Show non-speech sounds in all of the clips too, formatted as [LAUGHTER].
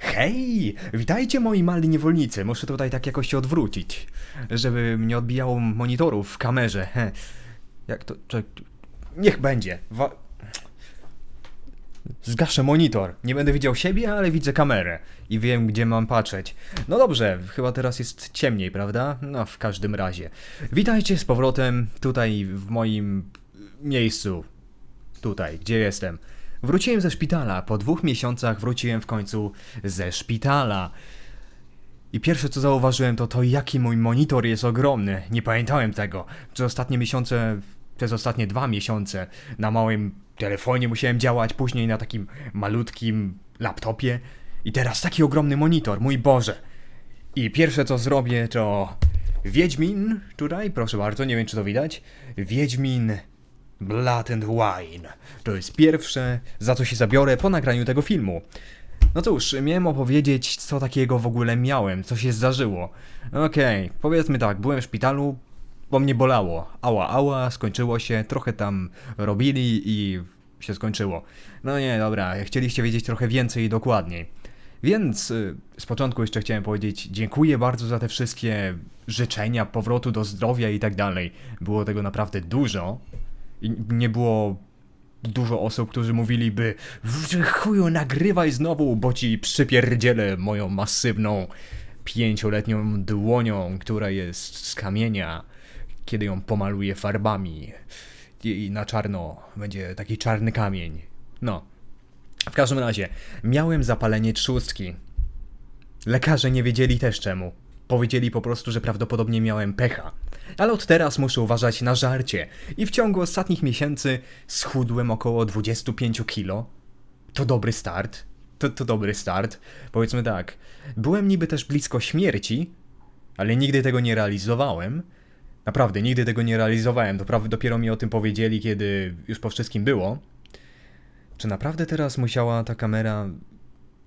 Hej! Witajcie moi mali niewolnicy. Muszę tutaj tak jakoś się odwrócić, żeby nie odbijało monitorów w kamerze. He. Jak to... Niech będzie. Wa... Zgaszę monitor. Nie będę widział siebie, ale widzę kamerę. I wiem, gdzie mam patrzeć. No dobrze, chyba teraz jest ciemniej, prawda? No, w każdym razie. Witajcie z powrotem tutaj w moim miejscu. Tutaj, gdzie jestem. Wróciłem ze szpitala. Po dwóch miesiącach wróciłem w końcu ze szpitala. I pierwsze co zauważyłem to to jaki mój monitor jest ogromny. Nie pamiętałem tego. Przez ostatnie miesiące, przez ostatnie dwa miesiące na małym telefonie musiałem działać, później na takim malutkim laptopie. I teraz taki ogromny monitor, mój Boże. I pierwsze co zrobię to Wiedźmin, tutaj, proszę bardzo, nie wiem czy to widać. Wiedźmin Blood and Wine. To jest pierwsze, za co się zabiorę po nagraniu tego filmu. No cóż, miałem opowiedzieć, co takiego w ogóle miałem, co się zdarzyło. Okej, powiedzmy tak, byłem w szpitalu, bo mnie bolało. Ała, ała, skończyło się, trochę tam robili i się skończyło. No nie, dobra, chcieliście wiedzieć trochę więcej i dokładniej. Więc y, z początku jeszcze chciałem powiedzieć dziękuję bardzo za te wszystkie życzenia powrotu do zdrowia i tak dalej. Było tego naprawdę dużo. Nie było dużo osób, którzy mówiliby "W- chuju nagrywaj znowu, bo ci przypierdzielę moją masywną pięcioletnią dłonią, która jest z kamienia, kiedy ją pomaluję farbami i na czarno będzie taki czarny kamień. No. W każdym razie, miałem zapalenie trzustki. Lekarze nie wiedzieli też czemu. Powiedzieli po prostu, że prawdopodobnie miałem pecha. Ale od teraz muszę uważać na żarcie. I w ciągu ostatnich miesięcy schudłem około 25 kilo. To dobry start. To, to dobry start. Powiedzmy tak. Byłem niby też blisko śmierci, ale nigdy tego nie realizowałem. Naprawdę, nigdy tego nie realizowałem. Doprawy dopiero mi o tym powiedzieli, kiedy już po wszystkim było. Czy naprawdę teraz musiała ta kamera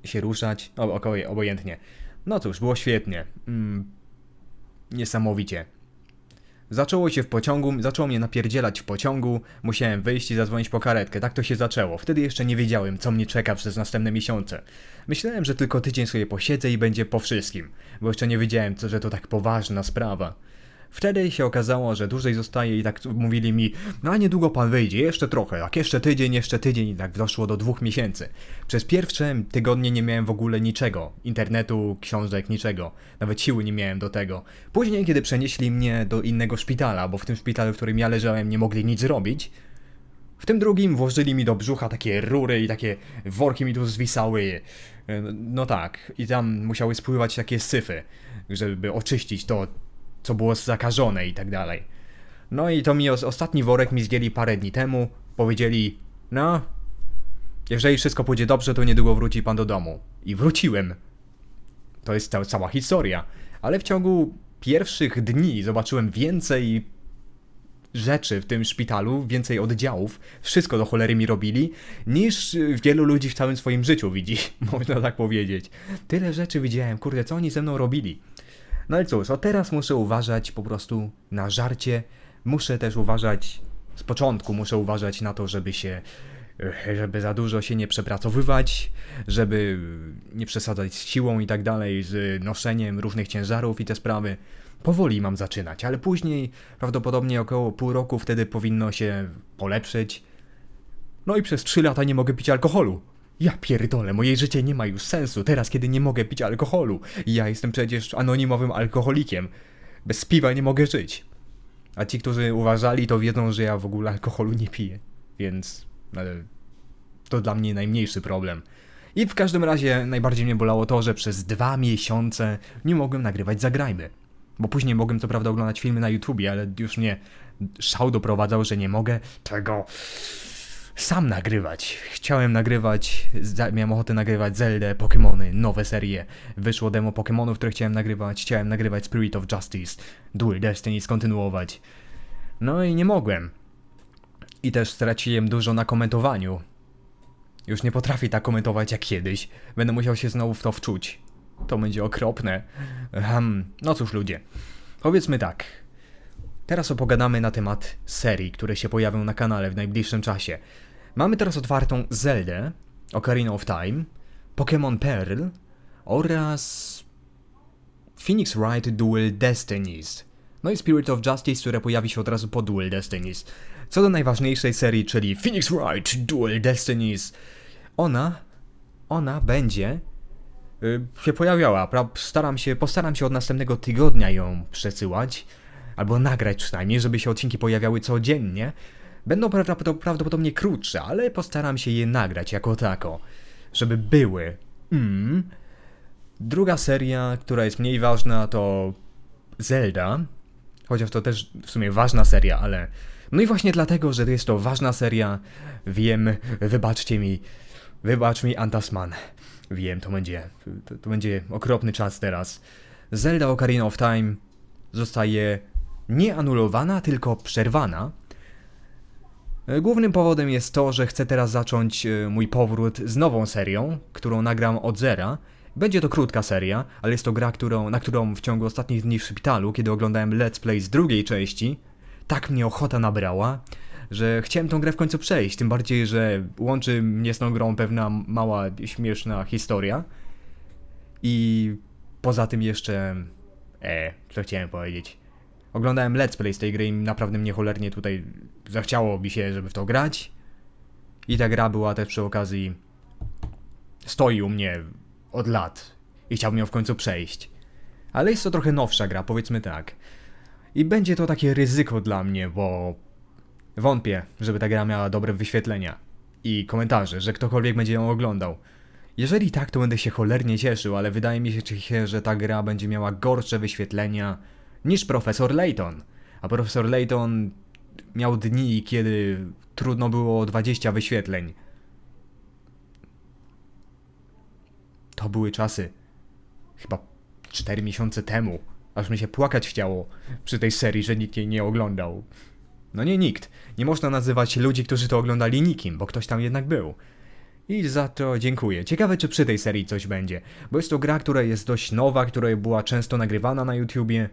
się ruszać? O, około, obojętnie. No cóż, było świetnie. Mm, niesamowicie. Zaczęło się w pociągu, zaczęło mnie napierdzielać w pociągu, musiałem wyjść i zadzwonić po karetkę, tak to się zaczęło. Wtedy jeszcze nie wiedziałem, co mnie czeka przez następne miesiące. Myślałem, że tylko tydzień sobie posiedzę i będzie po wszystkim, bo jeszcze nie wiedziałem, że to tak poważna sprawa. Wtedy się okazało, że dłużej zostaje i tak mówili mi, no a niedługo pan wyjdzie, jeszcze trochę, jak jeszcze tydzień, jeszcze tydzień i tak doszło do dwóch miesięcy. Przez pierwsze tygodnie nie miałem w ogóle niczego, internetu, książek, niczego, nawet siły nie miałem do tego. Później, kiedy przenieśli mnie do innego szpitala, bo w tym szpitalu, w którym ja leżałem, nie mogli nic zrobić, w tym drugim włożyli mi do brzucha takie rury i takie worki mi tu zwisały. No tak, i tam musiały spływać takie syfy, żeby oczyścić to, co było zakażone i tak dalej. No i to mi os- ostatni worek mi zdjęli parę dni temu. Powiedzieli, no, jeżeli wszystko pójdzie dobrze, to niedługo wróci pan do domu. I wróciłem. To jest ta cała historia. Ale w ciągu pierwszych dni zobaczyłem więcej rzeczy w tym szpitalu, więcej oddziałów, wszystko do cholery mi robili, niż wielu ludzi w całym swoim życiu widzi, [LAUGHS] można tak powiedzieć. Tyle rzeczy widziałem, kurde, co oni ze mną robili. No i cóż, od teraz muszę uważać po prostu na żarcie, muszę też uważać, z początku muszę uważać na to, żeby się, eh, żeby za dużo się nie przepracowywać, żeby nie przesadzać z siłą i tak dalej, z noszeniem różnych ciężarów i te sprawy. Powoli mam zaczynać, ale później, prawdopodobnie około pół roku, wtedy powinno się polepszyć. No i przez trzy lata nie mogę pić alkoholu. Ja pierdolę, moje życie nie ma już sensu teraz, kiedy nie mogę pić alkoholu. Ja jestem przecież anonimowym alkoholikiem. Bez piwa nie mogę żyć. A ci, którzy uważali, to wiedzą, że ja w ogóle alkoholu nie piję. Więc e, to dla mnie najmniejszy problem. I w każdym razie najbardziej mnie bolało to, że przez dwa miesiące nie mogłem nagrywać Zagrajmy. Bo później mogłem co prawda oglądać filmy na YouTubie, ale już mnie szał doprowadzał, że nie mogę tego sam nagrywać. Chciałem nagrywać, miałem ochotę nagrywać Zelda, Pokémony, nowe serie. Wyszło demo Pokémonów, które chciałem nagrywać. Chciałem nagrywać Spirit of Justice, Duel Destiny, skontynuować. No i nie mogłem. I też straciłem dużo na komentowaniu. Już nie potrafię tak komentować jak kiedyś. Będę musiał się znowu w to wczuć. To będzie okropne. Um, no cóż, ludzie. Powiedzmy tak. Teraz opogadamy na temat serii, które się pojawią na kanale w najbliższym czasie. Mamy teraz otwartą Zeldę, Ocarina of Time, Pokémon Pearl oraz Phoenix Wright Dual Destinies. No i Spirit of Justice, które pojawi się od razu po Dual Destinies. Co do najważniejszej serii, czyli Phoenix Wright Dual Destinies, ona, ona będzie y, się pojawiała. Staram się, postaram się od następnego tygodnia ją przesyłać, albo nagrać przynajmniej, żeby się odcinki pojawiały codziennie. Będą prawdopod- prawdopodobnie krótsze, ale postaram się je nagrać jako tako, żeby były. Mm. Druga seria, która jest mniej ważna, to Zelda. Chociaż to też w sumie ważna seria, ale. No i właśnie dlatego, że jest to ważna seria, wiem, wybaczcie mi, wybacz mi Antasman. Wiem, to będzie, to, to będzie okropny czas teraz. Zelda Ocarina of Time zostaje nie anulowana, tylko przerwana. E, Głównym powodem jest to, że chcę teraz zacząć e, mój powrót z nową serią, którą nagram od zera. Będzie to krótka seria, ale jest to gra, którą, na którą w ciągu ostatnich dni w szpitalu, kiedy oglądałem Let's Play z drugiej części, tak mnie ochota nabrała, że chciałem tą grę w końcu przejść. Tym bardziej, że łączy mnie z tą grą pewna mała, śmieszna historia. I poza tym jeszcze. E, co chciałem powiedzieć. Oglądałem Let's Play z tej gry i naprawdę mnie cholernie tutaj zachciało mi się, żeby w to grać. I ta gra była też przy okazji. Stoi u mnie od lat i chciałbym ją w końcu przejść. Ale jest to trochę nowsza gra, powiedzmy tak. I będzie to takie ryzyko dla mnie, bo wątpię, żeby ta gra miała dobre wyświetlenia i komentarze, że ktokolwiek będzie ją oglądał. Jeżeli tak, to będę się cholernie cieszył, ale wydaje mi się, że ta gra będzie miała gorsze wyświetlenia niż Profesor Layton. A Profesor Layton miał dni, kiedy trudno było 20 wyświetleń. To były czasy. Chyba 4 miesiące temu. Aż mi się płakać chciało przy tej serii, że nikt jej nie oglądał. No nie nikt. Nie można nazywać ludzi, którzy to oglądali nikim, bo ktoś tam jednak był. I za to dziękuję. Ciekawe, czy przy tej serii coś będzie, bo jest to gra, która jest dość nowa, która była często nagrywana na YouTubie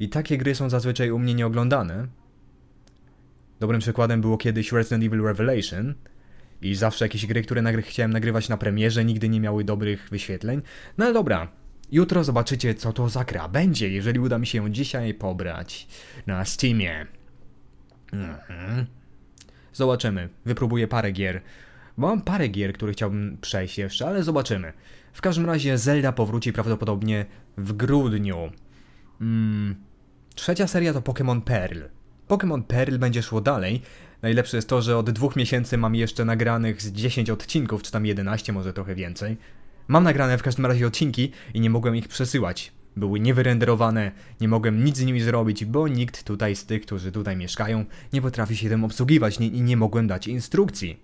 i takie gry są zazwyczaj u mnie nieoglądane. Dobrym przykładem było kiedyś Resident Evil Revelation i zawsze jakieś gry, które nagry chciałem nagrywać na premierze, nigdy nie miały dobrych wyświetleń. No ale dobra, jutro zobaczycie, co to za gra będzie, jeżeli uda mi się ją dzisiaj pobrać na Steamie. Mhm. Zobaczymy. Wypróbuję parę gier. Mam parę gier, które chciałbym przejść jeszcze, ale zobaczymy. W każdym razie Zelda powróci prawdopodobnie w grudniu. Mm. Trzecia seria to Pokémon Pearl. Pokémon Pearl będzie szło dalej. Najlepsze jest to, że od dwóch miesięcy mam jeszcze nagranych z 10 odcinków, czy tam 11, może trochę więcej. Mam nagrane w każdym razie odcinki i nie mogłem ich przesyłać. Były niewyrenderowane, nie mogłem nic z nimi zrobić, bo nikt tutaj z tych, którzy tutaj mieszkają, nie potrafi się tym obsługiwać i nie, nie mogłem dać instrukcji.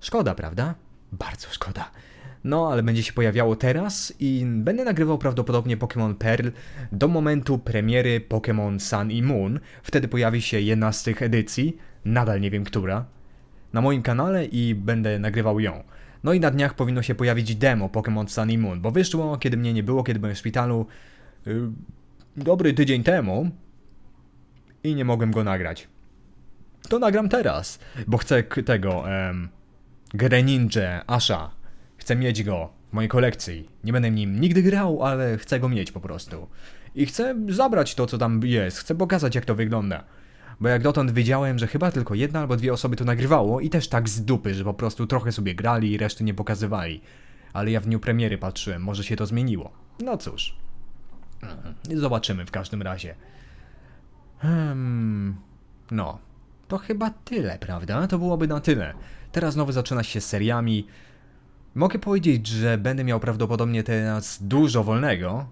Szkoda, prawda? Bardzo szkoda. No, ale będzie się pojawiało teraz i będę nagrywał prawdopodobnie Pokémon Pearl do momentu premiery Pokémon Sun i Moon. Wtedy pojawi się jedna z tych edycji, nadal nie wiem która, na moim kanale i będę nagrywał ją. No i na dniach powinno się pojawić demo Pokémon Sun i Moon, bo wyszło, kiedy mnie nie było, kiedy byłem w szpitalu, yy, dobry tydzień temu i nie mogłem go nagrać. To nagram teraz, bo chcę tego, em, Greninja Asha. Chcę mieć go w mojej kolekcji. Nie będę nim nigdy grał, ale chcę go mieć po prostu. I chcę zabrać to, co tam jest. Chcę pokazać, jak to wygląda. Bo jak dotąd wiedziałem, że chyba tylko jedna albo dwie osoby to nagrywało i też tak z dupy, że po prostu trochę sobie grali i reszty nie pokazywali. Ale ja w dniu premiery patrzyłem, może się to zmieniło. No cóż. Mhm. Zobaczymy w każdym razie. Hmm. No. To chyba tyle, prawda? To byłoby na tyle. Teraz znowu zaczyna się seriami. Mogę powiedzieć, że będę miał prawdopodobnie teraz dużo wolnego.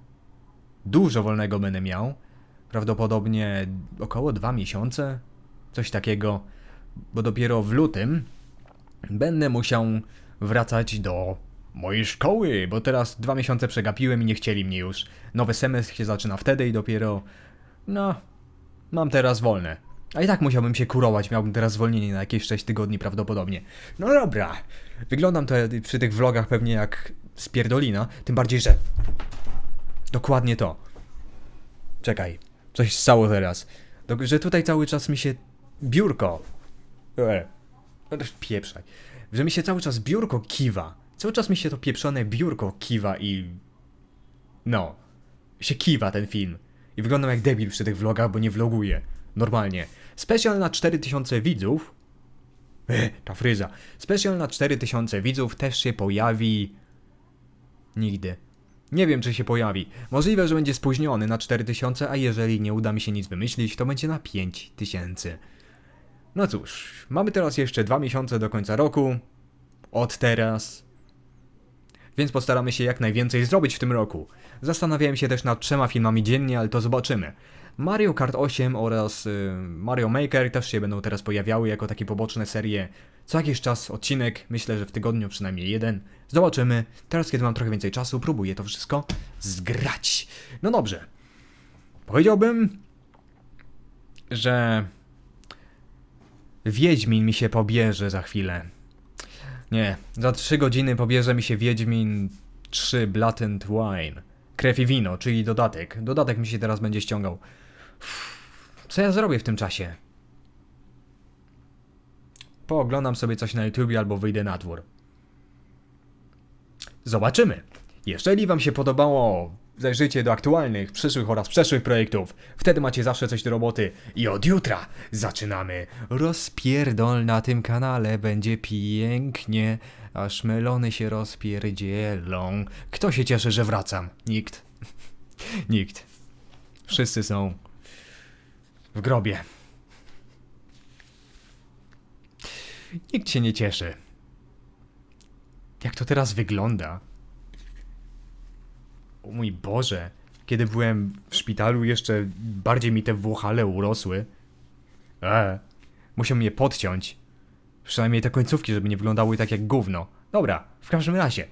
Dużo wolnego będę miał. Prawdopodobnie około dwa miesiące. Coś takiego. Bo dopiero w lutym będę musiał wracać do mojej szkoły, bo teraz dwa miesiące przegapiłem i nie chcieli mnie już. Nowy semestr się zaczyna wtedy i dopiero. No, mam teraz wolne. A i tak musiałbym się kurować, miałbym teraz zwolnienie na jakieś 6 tygodni prawdopodobnie. No dobra, wyglądam to przy tych vlogach pewnie jak spierdolina, tym bardziej, że... Dokładnie to. Czekaj, coś stało teraz. Do, że tutaj cały czas mi się biurko... E, no też pieprzaj. Że mi się cały czas biurko kiwa. Cały czas mi się to pieprzone biurko kiwa i... No. Się kiwa ten film. I wyglądam jak debil przy tych vlogach, bo nie vloguję. Normalnie. Specjal na 4000 widzów. E, ta fryza. Specjal na 4000 widzów też się pojawi. Nigdy. Nie wiem, czy się pojawi. Możliwe, że będzie spóźniony na 4000, a jeżeli nie uda mi się nic wymyślić, to będzie na 5000. No cóż, mamy teraz jeszcze dwa miesiące do końca roku. Od teraz. Więc postaramy się jak najwięcej zrobić w tym roku. Zastanawiałem się też nad trzema filmami dziennie, ale to zobaczymy. Mario Kart 8 oraz y, Mario Maker też się będą teraz pojawiały jako takie poboczne serie. Co jakiś czas odcinek, myślę, że w tygodniu przynajmniej jeden. Zobaczymy. Teraz, kiedy mam trochę więcej czasu, próbuję to wszystko zgrać. No dobrze. Powiedziałbym, że Wiedźmin mi się pobierze za chwilę. Nie, za 3 godziny pobierze mi się Wiedźmin 3 Blood and Wine. Krew i wino, czyli dodatek. Dodatek mi się teraz będzie ściągał. Co ja zrobię w tym czasie? Pooglądam sobie coś na YouTube albo wyjdę na dwór. Zobaczymy. Jeżeli Wam się podobało, zajrzyjcie do aktualnych, przyszłych oraz przeszłych projektów. Wtedy macie zawsze coś do roboty. I od jutra zaczynamy rozpierdol na tym kanale. Będzie pięknie, aż melony się rozpierdzielą. Kto się cieszy, że wracam? Nikt. [LAUGHS] Nikt. Wszyscy są w grobie. Nikt się nie cieszy. Jak to teraz wygląda? O mój Boże, kiedy byłem w szpitalu, jeszcze bardziej mi te włochale urosły. Eee, musiał mnie podciąć. Przynajmniej te końcówki, żeby nie wyglądały tak jak gówno. Dobra, w każdym razie.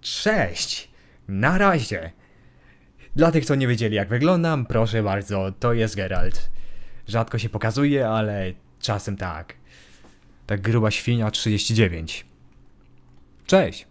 Cześć! Na razie! Dla tych, co nie wiedzieli jak wyglądam, proszę bardzo, to jest Geralt. Rzadko się pokazuje, ale czasem tak. Tak gruba świnia 39. Cześć!